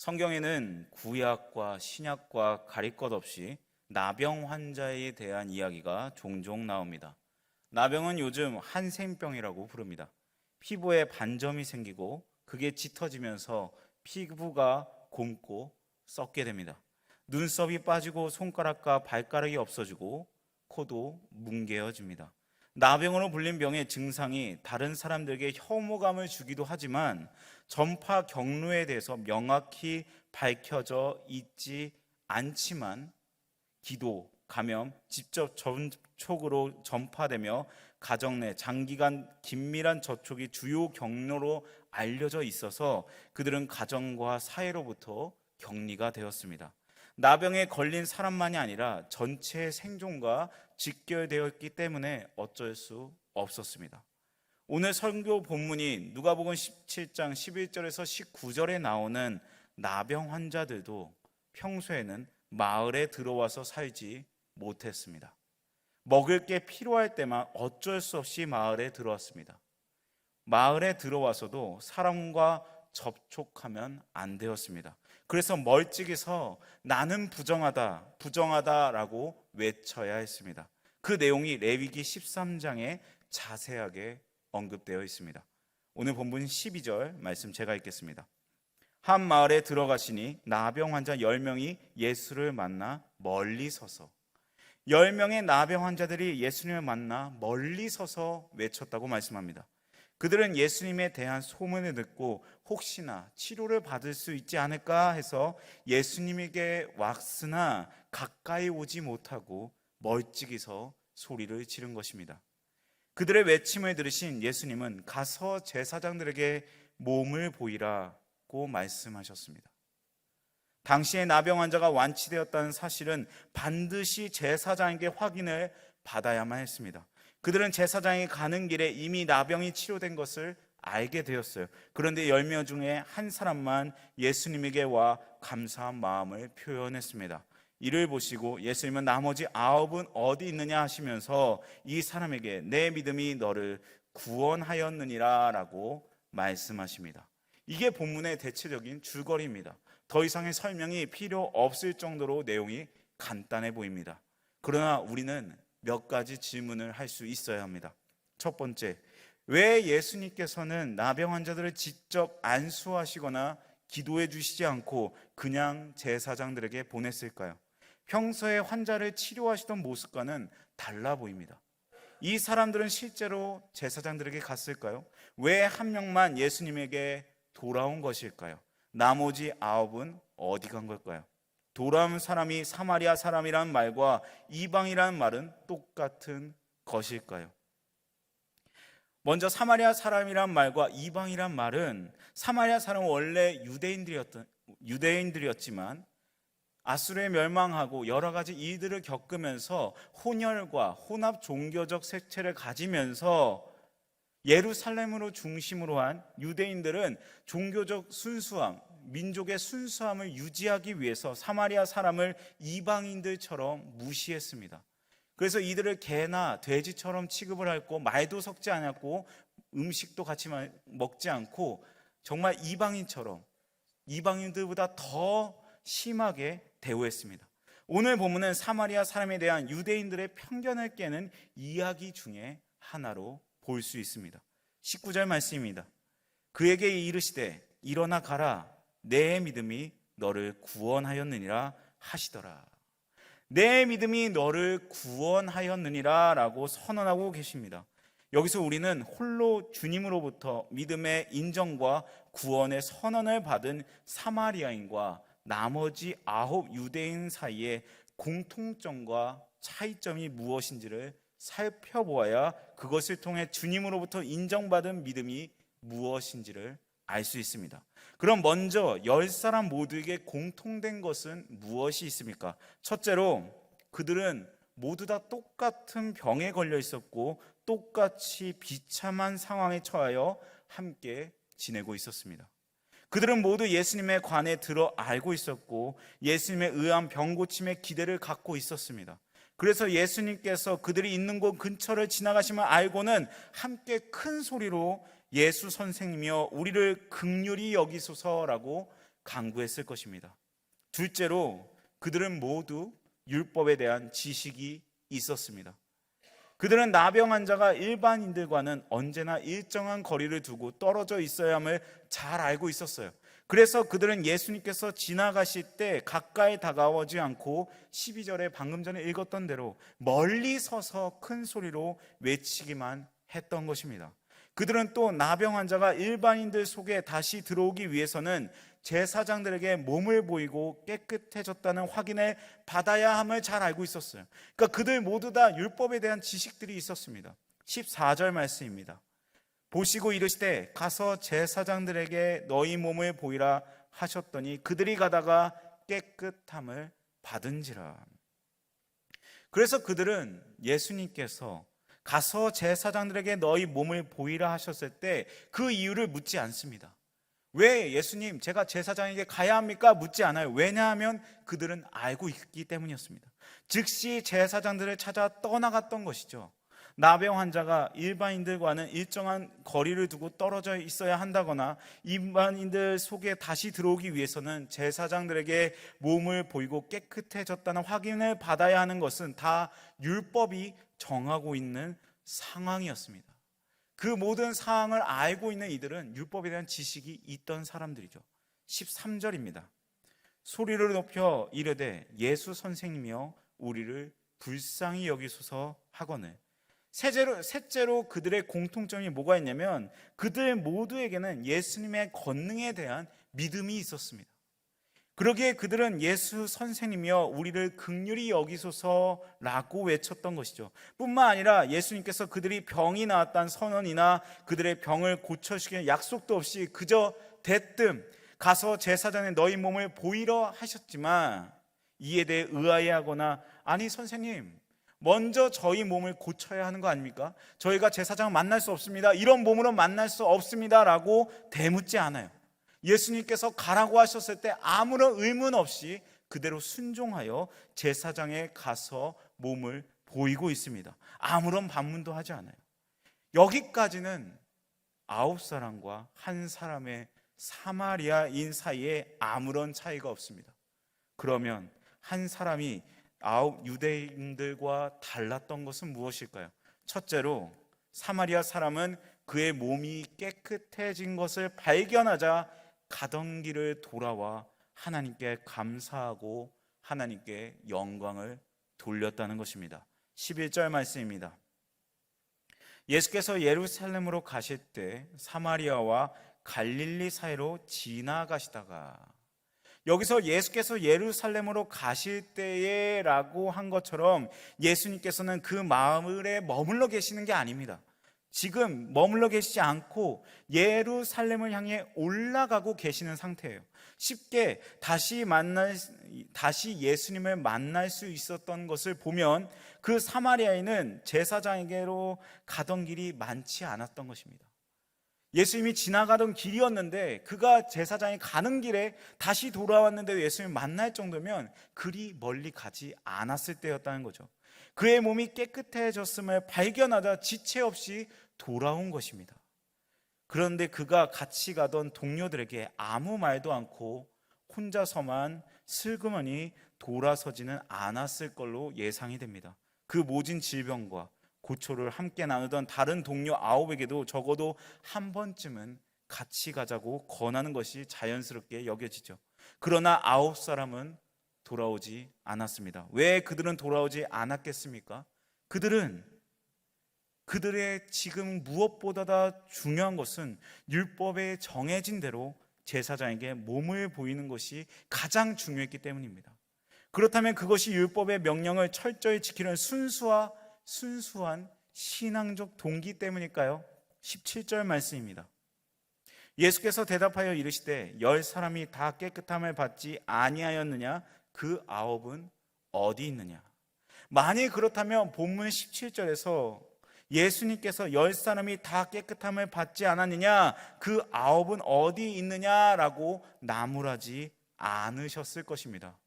성경에는 구약과 신약과 가릴 것 없이 나병 환자에 대한 이야기가 종종 나옵니다. 나병은 요즘 한센병이라고 부릅니다. 피부에 반점이 생기고 그게 짙어지면서 피부가 곰고 썩게 됩니다. 눈썹이 빠지고 손가락과 발가락이 없어지고 코도 뭉개어집니다. 나병으로 불린 병의 증상이 다른 사람들에게 혐오감을 주기도 하지만 전파 경로에 대해서 명확히 밝혀져 있지 않지만 기도, 감염, 직접 접촉으로 전파되며 가정 내 장기간 긴밀한 접촉이 주요 경로로 알려져 있어서 그들은 가정과 사회로부터 격리가 되었습니다. 나병에 걸린 사람만이 아니라 전체 생존과 직결되었기 때문에 어쩔 수 없었습니다. 오늘 설교 본문이 누가복음 17장 11절에서 19절에 나오는 나병 환자들도 평소에는 마을에 들어와서 살지 못했습니다. 먹을 게 필요할 때만 어쩔 수 없이 마을에 들어왔습니다. 마을에 들어와서도 사람과 접촉하면 안 되었습니다. 그래서 멀찍이 서 나는 부정하다, 부정하다라고 외쳐야 했습니다. 그 내용이 레위기 13장에 자세하게 언급되어 있습니다. 오늘 본문 12절 말씀 제가 읽겠습니다. 한 마을에 들어가시니 나병 환자 10명이 예수를 만나 멀리 서서 10명의 나병 환자들이 예수님을 만나 멀리 서서 외쳤다고 말씀합니다. 그들은 예수님에 대한 소문을 듣고 혹시나 치료를 받을 수 있지 않을까 해서 예수님에게 왔으나 가까이 오지 못하고 멀찍이서 소리를 지른 것입니다. 그들의 외침을 들으신 예수님은 가서 제사장들에게 몸을 보이라고 말씀하셨습니다. 당시에 나병 환자가 완치되었다는 사실은 반드시 제사장에게 확인을 받아야만 했습니다. 그들은 제사장이 가는 길에 이미 나병이 치료된 것을 알게 되었어요. 그런데 열 명 중에 한 사람만 예수님에게 와 감사한 마음을 표현했습니다. 이를 보시고 예수님은 나머지 아홉은 어디 있느냐 하시면서 이 사람에게 내 믿음이 너를 구원하였느니라 라고 말씀하십니다. 이게 본문의 대체적인 줄거리입니다. 더 이상의 설명이 필요 없을 정도로 내용이 간단해 보입니다. 그러나 우리는 몇 가지 질문을 할 수 있어야 합니다. 첫 번째, 왜 예수님께서는 나병 환자들을 직접 안수하시거나 기도해 주시지 않고 그냥 제사장들에게 보냈을까요? 평소에 환자를 치료하시던 모습과는 달라 보입니다. 이 사람들은 실제로 제사장들에게 갔을까요? 왜 한 명만 예수님에게 돌아온 것일까요? 나머지 아홉은 어디 간 걸까요? 돌아온 사람이 사마리아 사람이란 말과 이방이라는 말은 똑같은 것일까요? 먼저 사마리아 사람이란 말과 이방이란 말은 사마리아 사람은 원래 유대인들이었던 유대인들이었지만 아수르에 멸망하고 여러 가지 일들을 겪으면서 혼혈과 혼합 종교적 색채를 가지면서 예루살렘으로 중심으로 한 유대인들은 종교적 순수함, 민족의 순수함을 유지하기 위해서 사마리아 사람을 이방인들처럼 무시했습니다. 그래서 이들을 개나 돼지처럼 취급을 했고 말도 섞지 않았고 음식도 같이 먹지 않고 정말 이방인처럼 이방인들보다 더 심하게 대우했습니다. 오늘 본문은 사마리아 사람에 대한 유대인들의 편견을 깨는 이야기 중에 하나로 볼 수 있습니다. 19절 말씀입니다. 그에게 이르시되 일어나 가라 내 믿음이 너를 구원하였느니라 하시더라. 내 믿음이 너를 구원하였느니라 라고 선언하고 계십니다. 여기서 우리는 홀로 주님으로부터 믿음의 인정과 구원의 선언을 받은 사마리아인과 나머지 아홉 유대인 사이에 공통점과 차이점이 무엇인지를 살펴보아야 그것을 통해 주님으로부터 인정받은 믿음이 무엇인지를 알 수 있습니다. 그럼 먼저 열 사람 모두에게 공통된 것은 무엇이 있습니까? 첫째로 그들은 모두 다 똑같은 병에 걸려 있었고 똑같이 비참한 상황에 처하여 함께 지내고 있었습니다. 그들은 모두 예수님의 관에 들어 알고 있었고 예수님의 의한 병 고침에 기대를 갖고 있었습니다. 그래서 예수님께서 그들이 있는 곳 근처를 지나가시면 알고는 함께 큰 소리로 예수 선생님이여 우리를 극률이 여기소서라고 강구했을 것입니다. 둘째로 그들은 모두 율법에 대한 지식이 있었습니다. 그들은 나병 환자가 일반인들과는 언제나 일정한 거리를 두고 떨어져 있어야 함을 잘 알고 있었어요. 그래서 그들은 예수님께서 지나가실 때 가까이 다가오지 않고 12절에 방금 전에 읽었던 대로 멀리 서서 큰 소리로 외치기만 했던 것입니다. 그들은 또 나병 환자가 일반인들 속에 다시 들어오기 위해서는 제사장들에게 몸을 보이고 깨끗해졌다는 확인을 받아야 함을 잘 알고 있었어요. 그러니까 그들 모두 다 율법에 대한 지식들이 있었습니다. 14절 말씀입니다. 보시고 이르시되 가서 제사장들에게 너희 몸을 보이라 하셨더니 그들이 가다가 깨끗함을 받은지라. 그래서 그들은 예수님께서 가서 제사장들에게 너희 몸을 보이라 하셨을 때 그 이유를 묻지 않습니다. 왜 예수님 제가 제사장에게 가야 합니까? 묻지 않아요. 왜냐하면 그들은 알고 있기 때문이었습니다. 즉시 제사장들을 찾아 떠나갔던 것이죠. 나병 환자가 일반인들과는 일정한 거리를 두고 떨어져 있어야 한다거나 일반인들 속에 다시 들어오기 위해서는 제사장들에게 몸을 보이고 깨끗해졌다는 확인을 받아야 하는 것은 다 율법이 정하고 있는 상황이었습니다. 그 모든 사항을 알고 있는 이들은 율법에 대한 지식이 있던 사람들이죠. 13절입니다. 소리를 높여 이르되 예수 선생님이여 우리를 불쌍히 여기소서 하거늘 셋째로, 셋째로 그들의 공통점이 뭐가 있냐면 그들 모두에게는 예수님의 권능에 대한 믿음이 있었습니다. 그러기에 그들은 예수 선생님이여 우리를 극률히 여기소서라고 외쳤던 것이죠. 뿐만 아니라 예수님께서 그들이 병이 나았다는 선언이나 그들의 병을 고쳐주기는 약속도 없이 그저 대뜸 가서 제사장에 너희 몸을 보이러 하셨지만 이에 대해 의아해하거나 아니 선생님 먼저 저희 몸을 고쳐야 하는 거 아닙니까? 저희가 제사장을 만날 수 없습니다. 이런 몸으로 만날 수 없습니다 라고 대묻지 않아요. 예수님께서 가라고 하셨을 때 아무런 의문 없이 그대로 순종하여 제사장에 가서 몸을 보이고 있습니다. 아무런 반문도 하지 않아요. 여기까지는 아홉 사람과 한 사람의 사마리아인 사이에 아무런 차이가 없습니다. 그러면 한 사람이 아홉 유대인들과 달랐던 것은 무엇일까요? 첫째로 사마리아 사람은 그의 몸이 깨끗해진 것을 발견하자 가던 길을 돌아와 하나님께 감사하고 하나님께 영광을 돌렸다는 것입니다. 11절 말씀입니다. 예수께서 예루살렘으로 가실 때 사마리아와 갈릴리 사이로 지나가시다가 여기서 예수께서 예루살렘으로 가실 때에 라고 한 것처럼 예수님께서는 그 마을에 머물러 계시는 게 아닙니다. 지금 머물러 계시지 않고 예루살렘을 향해 올라가고 계시는 상태예요. 쉽게 다시 만날 다시 예수님을 만날 수 있었던 것을 보면 그 사마리아인은 제사장에게로 가던 길이 많지 않았던 것입니다. 예수님이 지나가던 길이었는데 그가 제사장이 가는 길에 다시 돌아왔는데 예수님을 만날 정도면 그리 멀리 가지 않았을 때였다는 거죠. 그의 몸이 깨끗해졌음을 발견하다 지체 없이 돌아온 것입니다. 그런데 그가 같이 가던 동료들에게 아무 말도 않고 혼자서만 슬그머니 돌아서지는 않았을 걸로 예상이 됩니다. 그 모진 질병과 고초를 함께 나누던 다른 동료 아홉에게도 적어도 한 번쯤은 같이 가자고 권하는 것이 자연스럽게 여겨지죠. 그러나 아홉 사람은 돌아오지 않았습니다. 왜 그들은 돌아오지 않았겠습니까? 그들은 그들의 지금 무엇보다 다 중요한 것은 율법에 정해진 대로 제사장에게 몸을 보이는 것이 가장 중요했기 때문입니다. 그렇다면 그것이 율법의 명령을 철저히 지키는 순수와 순수한 신앙적 동기 때문일까요? 17절 말씀입니다. 예수께서 대답하여 이르시되 열 사람이 다 깨끗함을 받지 아니하였느냐 그 아홉은 어디 있느냐 만일 그렇다면 본문 17절에서 예수님께서 열 사람이 다 깨끗함을 받지 않았느냐 그 아홉은 어디 있느냐라고 나무라지 않으셨을 것입니다.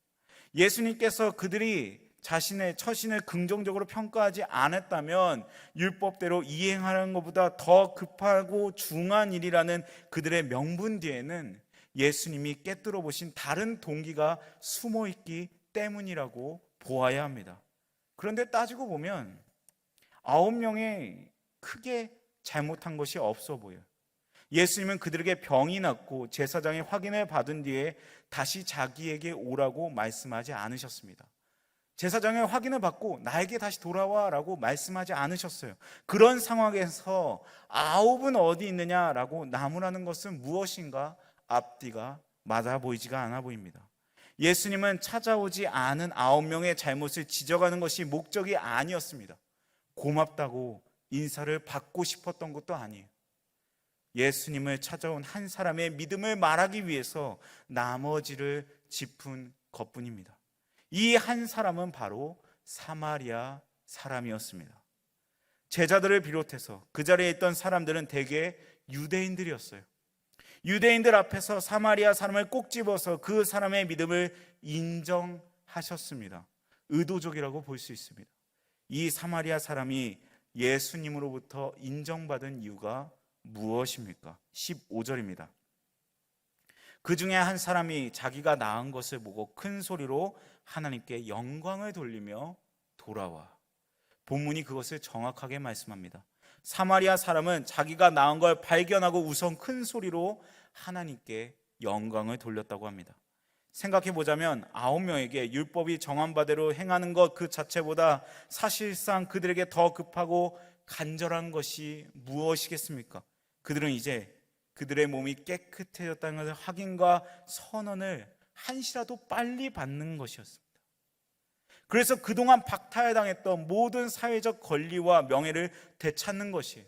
예수님께서 그들이 자신의 처신을 긍정적으로 평가하지 않았다면 율법대로 이행하는 것보다 더 급하고 중한 일이라는 그들의 명분 뒤에는 예수님이 깨뜨려 보신 다른 동기가 숨어 있기 때문이라고 보아야 합니다. 그런데 따지고 보면 아홉 명의 크게 잘못한 것이 없어 보여요. 예수님은 그들에게 병이 났고 제사장의 확인을 받은 뒤에 다시 자기에게 오라고 말씀하지 않으셨습니다. 제사장의 확인을 받고 나에게 다시 돌아와라고 말씀하지 않으셨어요. 그런 상황에서 아홉은 어디 있느냐라고 나무라는 것은 무엇인가 앞뒤가 맞아 보이지가 않아 보입니다. 예수님은 찾아오지 않은 아홉 명의 잘못을 지적하는 것이 목적이 아니었습니다. 고맙다고 인사를 받고 싶었던 것도 아니에요. 예수님을 찾아온 한 사람의 믿음을 말하기 위해서 나머지를 짚은 것뿐입니다. 이 한 사람은 바로 사마리아 사람이었습니다. 제자들을 비롯해서 그 자리에 있던 사람들은 대개 유대인들이었어요. 유대인들 앞에서 사마리아 사람을 꼭 집어서 그 사람의 믿음을 인정하셨습니다. 의도적이라고 볼 수 있습니다. 이 사마리아 사람이 예수님으로부터 인정받은 이유가 무엇입니까? 15절입니다. 그 중에 한 사람이 자기가 낳은 것을 보고 큰 소리로 하나님께 영광을 돌리며 돌아와. 본문이 그것을 정확하게 말씀합니다. 사마리아 사람은 자기가 낳은 걸 발견하고 우선 큰 소리로 하나님께 영광을 돌렸다고 합니다. 생각해 보자면 아홉 명에게 율법이 정한 바대로 행하는 것 그 자체보다 사실상 그들에게 더 급하고 간절한 것이 무엇이겠습니까? 그들은 이제 그들의 몸이 깨끗해졌다는 것을 확인과 선언을 한시라도 빨리 받는 것이었습니다. 그래서 그동안 박탈당했던 모든 사회적 권리와 명예를 되찾는 것이에요.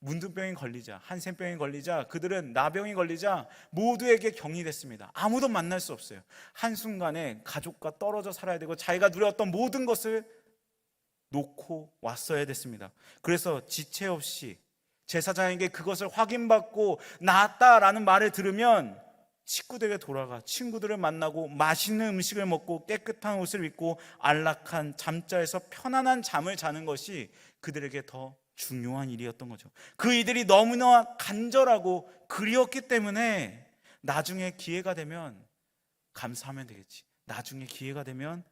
문둥병이 걸리자, 한센병이 걸리자, 그들은 나병이 걸리자 모두에게 격리됐습니다. 아무도 만날 수 없어요. 한순간에 가족과 떨어져 살아야 되고 자기가 누렸던 모든 것을 놓고 왔어야 됐습니다. 그래서 지체 없이 제사장에게 그것을 확인받고 나았다라는 말을 들으면 식구들에게 돌아가 친구들을 만나고 맛있는 음식을 먹고 깨끗한 옷을 입고 안락한 잠자에서 편안한 잠을 자는 것이 그들에게 더 중요한 일이었던 거죠. 그 이들이 너무나 간절하고 그리웠기 때문에 나중에 기회가 되면 감사하면 되겠지. 나중에 기회가 되면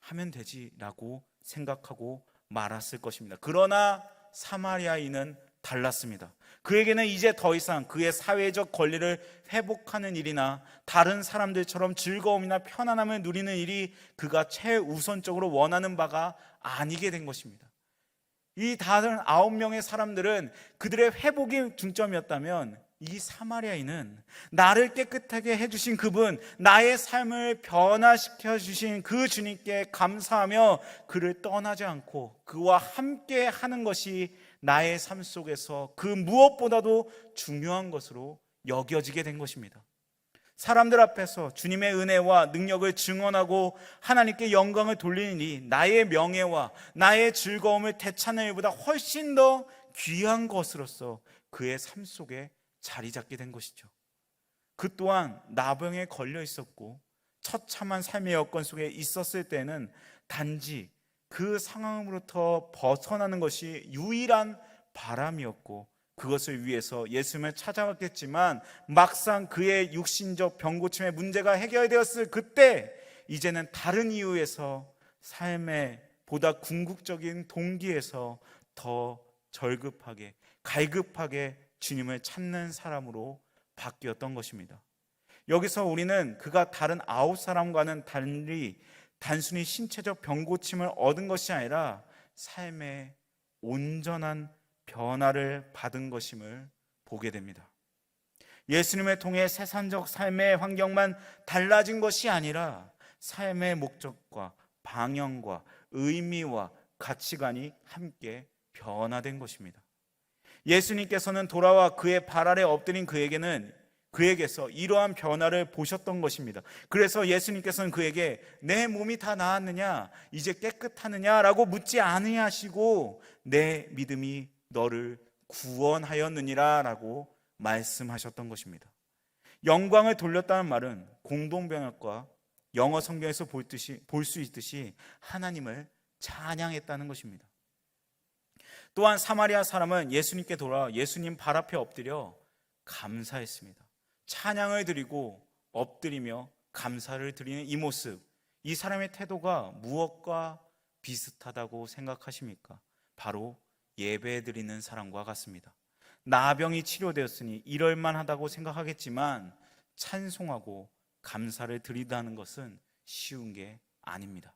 하면 되지라고 생각하고 말았을 것입니다. 그러나 사마리아인은 달랐습니다. 그에게는 이제 더 이상 그의 사회적 권리를 회복하는 일이나 다른 사람들처럼 즐거움이나 편안함을 누리는 일이 그가 최우선적으로 원하는 바가 아니게 된 것입니다. 이 다른 아홉 명의 사람들은 그들의 회복이 중점이었다면 이 사마리아인은 나를 깨끗하게 해주신 그분, 나의 삶을 변화시켜 주신 그 주님께 감사하며 그를 떠나지 않고 그와 함께 하는 것이 나의 삶 속에서 그 무엇보다도 중요한 것으로 여겨지게 된 것입니다. 사람들 앞에서 주님의 은혜와 능력을 증언하고 하나님께 영광을 돌리는 이 나의 명예와 나의 즐거움을 되찾는 일보다 훨씬 더 귀한 것으로서 그의 삶 속에 자리 잡게 된 것이죠. 그 또한 나병에 걸려 있었고 처참한 삶의 여건 속에 있었을 때는 단지 그 상황으로부터 벗어나는 것이 유일한 바람이었고 그것을 위해서 예수님을 찾아왔겠지만 막상 그의 육신적 병고침의 문제가 해결되었을 그때 이제는 다른 이유에서 삶의 보다 궁극적인 동기에서 더 절급하게 갈급하게 주님을 찾는 사람으로 바뀌었던 것입니다. 여기서 우리는 그가 다른 아홉 사람과는 달리 단순히 신체적 병고침을 얻은 것이 아니라 삶의 온전한 변화를 받은 것임을 보게 됩니다. 예수님을 통해 세상적 삶의 환경만 달라진 것이 아니라 삶의 목적과 방향과 의미와 가치관이 함께 변화된 것입니다. 예수님께서는 돌아와 그의 발 아래 엎드린 그에게는 그에게서 이러한 변화를 보셨던 것입니다. 그래서 예수님께서는 그에게 내 몸이 다 나았느냐, 이제 깨끗하느냐라고 묻지 아니하시고 내 믿음이 너를 구원하였느니라라고 말씀하셨던 것입니다. 영광을 돌렸다는 말은 공동병역과 영어 성경에서 볼 듯이 볼 수 있듯이 하나님을 찬양했다는 것입니다. 또한 사마리아 사람은 예수님께 돌아 예수님 발 앞에 엎드려 감사했습니다. 찬양을 드리고 엎드리며 감사를 드리는 이 모습, 이 사람의 태도가 무엇과 비슷하다고 생각하십니까? 바로 예배 드리는 사람과 같습니다. 나병이 치료되었으니 이럴 만 하다고 생각하겠지만 찬송하고 감사를 드리다는 것은 쉬운 게 아닙니다.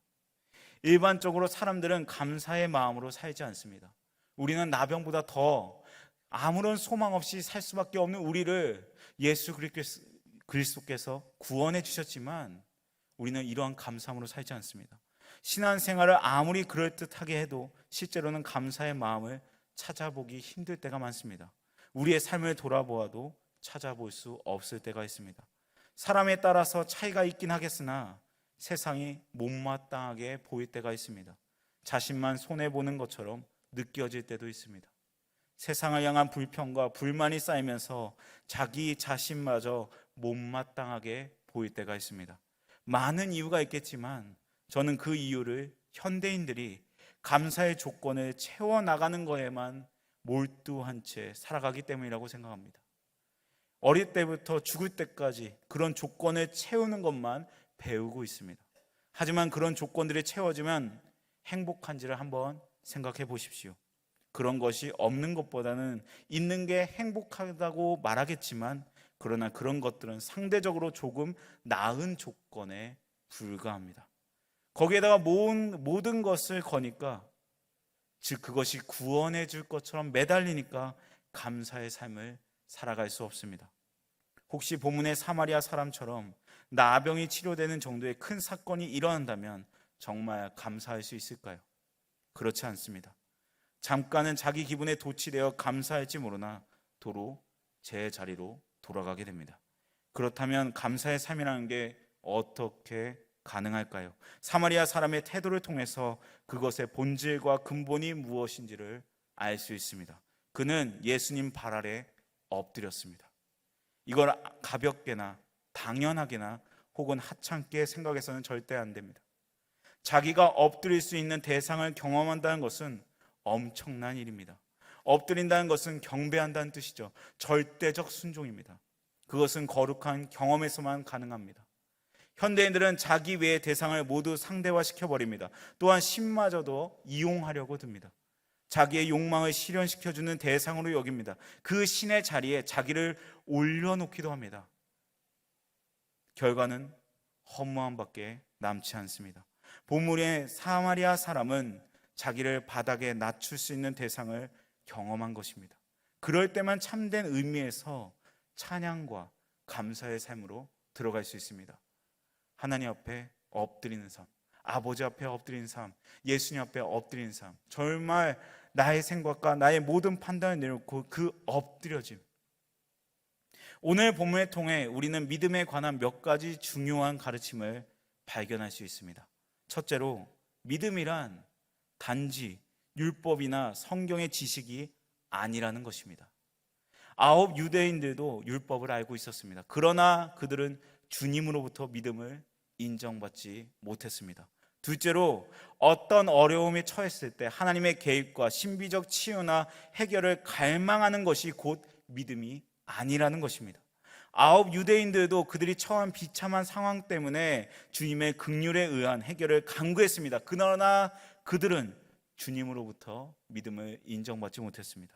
일반적으로 사람들은 감사의 마음으로 살지 않습니다. 우리는 나병보다 더 아무런 소망 없이 살 수밖에 없는 우리를 예수 그리스도께서 구원해 주셨지만 우리는 이러한 감사함으로 살지 않습니다. 신앙생활을 아무리 그럴듯하게 해도 실제로는 감사의 마음을 찾아보기 힘들 때가 많습니다. 우리의 삶을 돌아보아도 찾아볼 수 없을 때가 있습니다. 사람에 따라서 차이가 있긴 하겠으나 세상이 못마땅하게 보일 때가 있습니다. 자신만 손해 보는 것처럼 느껴질 때도 있습니다. 세상을 향한 불평과 불만이 쌓이면서 자기 자신마저 못마땅하게 보일 때가 있습니다. 많은 이유가 있겠지만 저는 그 이유를 현대인들이 감사의 조건을 채워 나가는 거에만 몰두한 채 살아가기 때문이라고 생각합니다. 어릴 때부터 죽을 때까지 그런 조건을 채우는 것만 배우고 있습니다. 하지만 그런 조건들이 채워지면 행복한지를 한번 생각해 보십시오. 그런 것이 없는 것보다는 있는 게 행복하다고 말하겠지만 그러나 그런 것들은 상대적으로 조금 나은 조건에 불과합니다. 거기에다가 모든, 모든 것을 거니까 즉 그것이 구원해 줄 것처럼 매달리니까 감사의 삶을 살아갈 수 없습니다. 혹시 본문의 사마리아 사람처럼 나병이 치료되는 정도의 큰 사건이 일어난다면 정말 감사할 수 있을까요? 그렇지 않습니다. 잠깐은 자기 기분에 도취되어 감사할지 모르나 도로 제 자리로 돌아가게 됩니다. 그렇다면 감사의 삶이라는 게 어떻게 가능할까요? 사마리아 사람의 태도를 통해서 그것의 본질과 근본이 무엇인지를 알 수 있습니다. 그는 예수님 발 아래 엎드렸습니다. 이걸 가볍게나 당연하게나 혹은 하찮게 생각해서는 절대 안 됩니다. 자기가 엎드릴 수 있는 대상을 경험한다는 것은 엄청난 일입니다. 엎드린다는 것은 경배한다는 뜻이죠. 절대적 순종입니다. 그것은 거룩한 경험에서만 가능합니다. 현대인들은 자기 외의 대상을 모두 상대화시켜 버립니다. 또한 신마저도 이용하려고 듭니다. 자기의 욕망을 실현시켜 주는 대상으로 여깁니다. 그 신의 자리에 자기를 올려놓기도 합니다. 결과는 허무함밖에 남지 않습니다. 보물의 사마리아 사람은 자기를 바닥에 낮출 수 있는 대상을 경험한 것입니다. 그럴 때만 참된 의미에서 찬양과 감사의 삶으로 들어갈 수 있습니다. 하나님 앞에 엎드리는 삶, 아버지 앞에 엎드리는 삶, 예수님 앞에 엎드리는 삶. 정말 나의 생각과 나의 모든 판단을 내놓고 그 엎드려짐. 오늘 본문을 통해 우리는 믿음에 관한 몇 가지 중요한 가르침을 발견할 수 있습니다. 첫째로 믿음이란 단지 율법이나 성경의 지식이 아니라는 것입니다. 아홉 유대인들도 율법을 알고 있었습니다. 그러나 그들은 주님으로부터 믿음을 인정받지 못했습니다. 둘째로 어떤 어려움에 처했을 때 하나님의 개입과 신비적 치유나 해결을 갈망하는 것이 곧 믿음이 아니라는 것입니다. 아홉 유대인들도 그들이 처한 비참한 상황 때문에 주님의 극률에 의한 해결을 강구했습니다. 그러나 그들은 주님으로부터 믿음을 인정받지 못했습니다.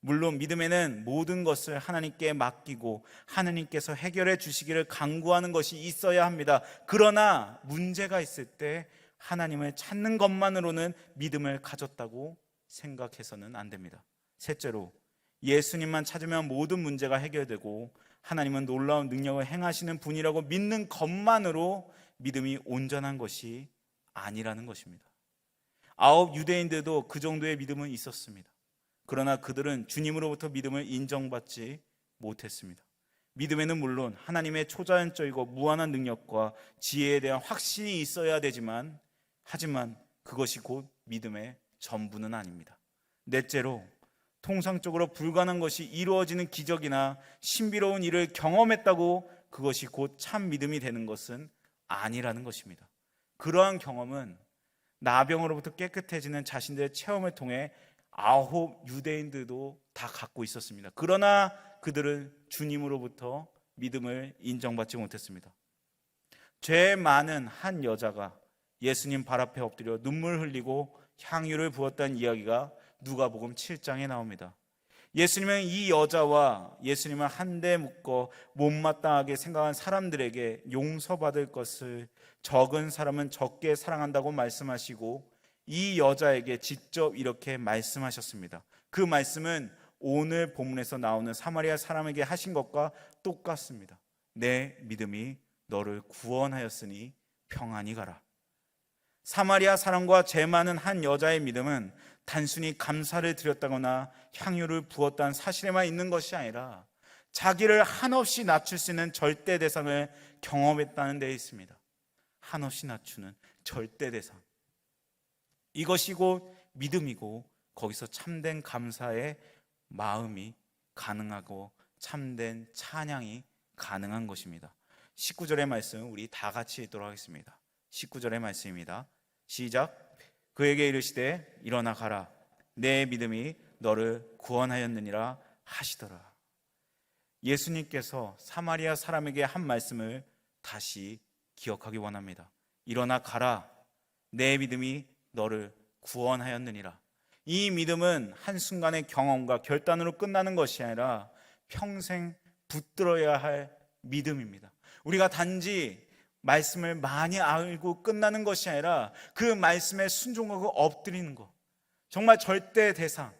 물론 믿음에는 모든 것을 하나님께 맡기고 하나님께서 해결해 주시기를 강구하는 것이 있어야 합니다. 그러나 문제가 있을 때 하나님을 찾는 것만으로는 믿음을 가졌다고 생각해서는 안 됩니다. 셋째로 예수님만 찾으면 모든 문제가 해결되고 하나님은 놀라운 능력을 행하시는 분이라고 믿는 것만으로 믿음이 온전한 것이 아니라는 것입니다. 아홉 유대인들도 그 정도의 믿음은 있었습니다. 그러나 그들은 주님으로부터 믿음을 인정받지 못했습니다. 믿음에는 물론 하나님의 초자연적이고 무한한 능력과 지혜에 대한 확신이 있어야 되지만 하지만 그것이 곧 믿음의 전부는 아닙니다. 넷째로 통상적으로 불가능한 것이 이루어지는 기적이나 신비로운 일을 경험했다고 그것이 곧 참 믿음이 되는 것은 아니라는 것입니다. 그러한 경험은 나병으로부터 깨끗해지는 자신들의 체험을 통해 아홉 유대인들도 다 갖고 있었습니다. 그러나 그들은 주님으로부터 믿음을 인정받지 못했습니다. 죄 많은 한 여자가 예수님 발 앞에 엎드려 눈물 흘리고 향유를 부었다는 이야기가 누가복음 7장에 나옵니다. 예수님은 이 여자와 예수님을 한데 묶어 못마땅하게 생각한 사람들에게 용서받을 것을 적은 사람은 적게 사랑한다고 말씀하시고 이 여자에게 직접 이렇게 말씀하셨습니다. 그 말씀은 오늘 본문에서 나오는 사마리아 사람에게 하신 것과 똑같습니다. 내 믿음이 너를 구원하였으니 평안히 가라. 사마리아 사람과 죄 많은 한 여자의 믿음은 단순히 감사를 드렸다거나 향유를 부었다는 사실에만 있는 것이 아니라 자기를 한없이 낮출 수 있는 절대 대상을 경험했다는 데 있습니다. 한없이 낮추는 절대 대상. 이것이 곧 믿음이고 거기서 참된 감사의 마음이 가능하고 참된 찬양이 가능한 것입니다. 19절의 말씀 우리 다 같이 읽도록 하겠습니다. 19절의 말씀입니다. 시작. 그에게 이르시되 일어나 가라. 내 믿음이 너를 구원하였느니라 하시더라. 예수님께서 사마리아 사람에게 한 말씀을 다시 기억하기 원합니다. 일어나 가라. 내 믿음이 너를 구원하였느니라. 이 믿음은 한순간의 경험과 결단으로 끝나는 것이 아니라 평생 붙들어야 할 믿음입니다. 우리가 단지 말씀을 많이 알고 끝나는 것이 아니라 그 말씀에 순종하고 엎드리는 것. 정말 절대 대상.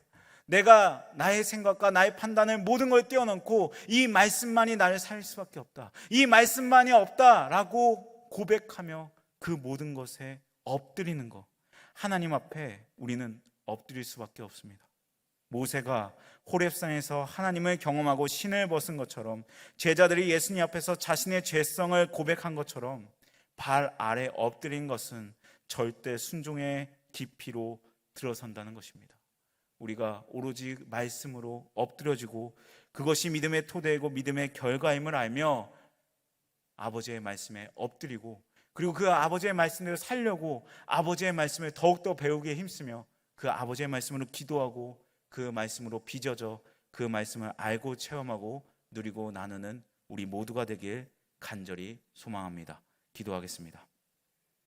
내가 나의 생각과 나의 판단을 모든 걸 뛰어넘고 이 말씀만이 나를 살 수밖에 없다. 이 말씀만이 없다라고 고백하며 그 모든 것에 엎드리는 것. 하나님 앞에 우리는 엎드릴 수밖에 없습니다. 모세가 호렙산에서 하나님을 경험하고 신을 벗은 것처럼 제자들이 예수님 앞에서 자신의 죄성을 고백한 것처럼 발 아래 엎드린 것은 절대 순종의 깊이로 들어선다는 것입니다. 우리가 오로지 말씀으로 엎드려지고 그것이 믿음의 토대이고 믿음의 결과임을 알며 아버지의 말씀에 엎드리고 그리고 그 아버지의 말씀대로 살려고 아버지의 말씀을 더욱더 배우기에 힘쓰며 그 아버지의 말씀으로 기도하고 그 말씀으로 빚어져 그 말씀을 알고 체험하고 누리고 나누는 우리 모두가 되길 간절히 소망합니다. 기도하겠습니다.